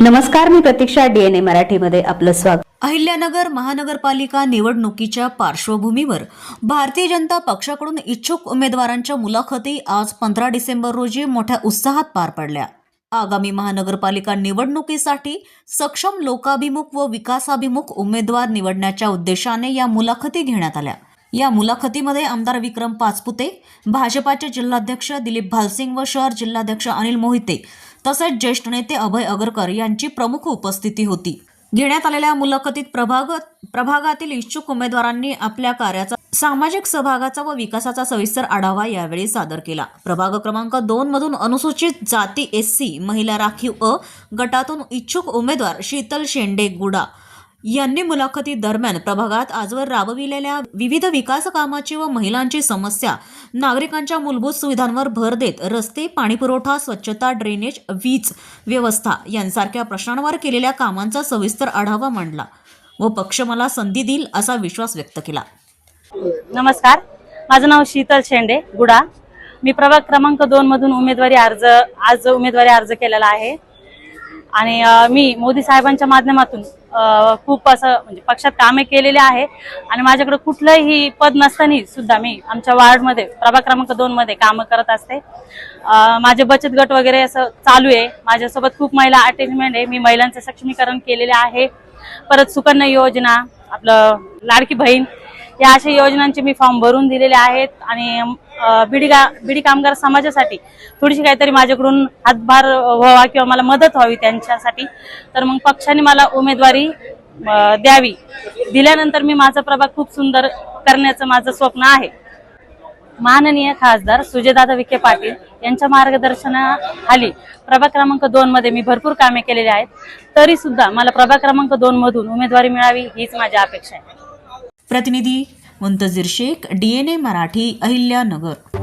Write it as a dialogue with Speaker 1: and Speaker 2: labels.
Speaker 1: नमस्कार मी प्रतीक्षा डीएनए मराठीमध्ये आपलं स्वागत.
Speaker 2: अहिल्यानगर महानगरपालिका निवडणुकीच्या पार्श्वभूमीवर भारतीय जनता पक्षाकडून इच्छुक उमेदवारांच्या मुलाखती आज पंधरा डिसेंबर रोजी मोठ्या उत्साहात पार पडल्या. आगामी महानगरपालिका निवडणुकीसाठी सक्षम लोकाभिमुख व विकासाभिमुख उमेदवार निवडण्याच्या उद्देशाने या मुलाखती घेण्यात आल्या. या मुलाखतीमध्ये आमदार विक्रम पाचपुते भाजपाचे जिल्हाध्यक्ष दिलीप भालसिंग व शहर जिल्हाध्यक्ष अनिल मोहिते तसेच ज्येष्ठ नेते अभय अगरकर यांची प्रमुख उपस्थिती होती. घेण्यात आलेल्या मुलाखतीत प्रभाग प्रभागातील इच्छुक उमेदवारांनी आपल्या कार्याचा सामाजिक सहभागाचा व विकासाचा सविस्तर आढावा यावेळी सादर केला. प्रभाग क्रमांक दोन मधून अनुसूचित जाती एस सी महिला राखीव अ गटातून इच्छुक उमेदवार शीतल शेंडे गुडा यांनी मुलाखती दरम्यान प्रभागात आजवर राबविलेल्या विविध विकास कामाची व महिलांची समस्या नागरिकांच्या मूलभूत सुविधांवर भर देत रस्ते पाणीपुरवठा स्वच्छता ड्रेनेज वीज व्यवस्था यांसारख्या प्रश्नांवर केलेल्या कामांचा सविस्तर आढावा मांडला व पक्ष मला संधी देईल असा विश्वास व्यक्त केला.
Speaker 3: नमस्कार. माझं नाव शीतल शेंडे गुडा. मी प्रभाग क्रमांक दोन मधून उमेदवारी अर्ज आज उमेदवारी अर्ज केलेला आहे. आणि मी मोदी साहेबांच्या माध्यमातून खूप असं म्हणजे पक्षात कामे केलेले आहे. आणि माझ्याकडे कुठलंही पद नसताना सुद्धा मी आमच्या वार्डमध्ये प्रभाग क्रमांक दोन मध्ये कामं करत असते. माझे बचत गट वगैरे असं चालू आहे. माझ्यासोबत खूप महिला अटॅचमेंट आहे. मी महिलांचं सक्षमीकरण केलेले आहे. परत सुकन्या योजना आपलं लाडकी बहीण या अशा योजनांचे मी फॉर्म भरून दिलेले आहेत. आणि बिडी गा बिडी कामगार समाजासाठी थोडीशी काहीतरी माझ्याकडून हातभार व्हावा किंवा मला मदत व्हावी त्यांच्यासाठी. तर मग पक्षाने मला उमेदवारी द्यावी. दिल्यानंतर मी माझा प्रभाग खूप सुंदर करण्याचं माझं स्वप्न आहे. माननीय खासदार सुजयदादा विखे पाटील यांच्या मार्गदर्शनाखाली प्रभाग क्रमांक दोन मध्ये मी भरपूर कामे केलेली आहेत. तरी सुद्धा मला प्रभाग क्रमांक दोन मधून उमेदवारी मिळावी हीच माझी अपेक्षा आहे.
Speaker 2: प्रतिनिधी Muntazir Shaikh D N A Marathi Ahilyanagar.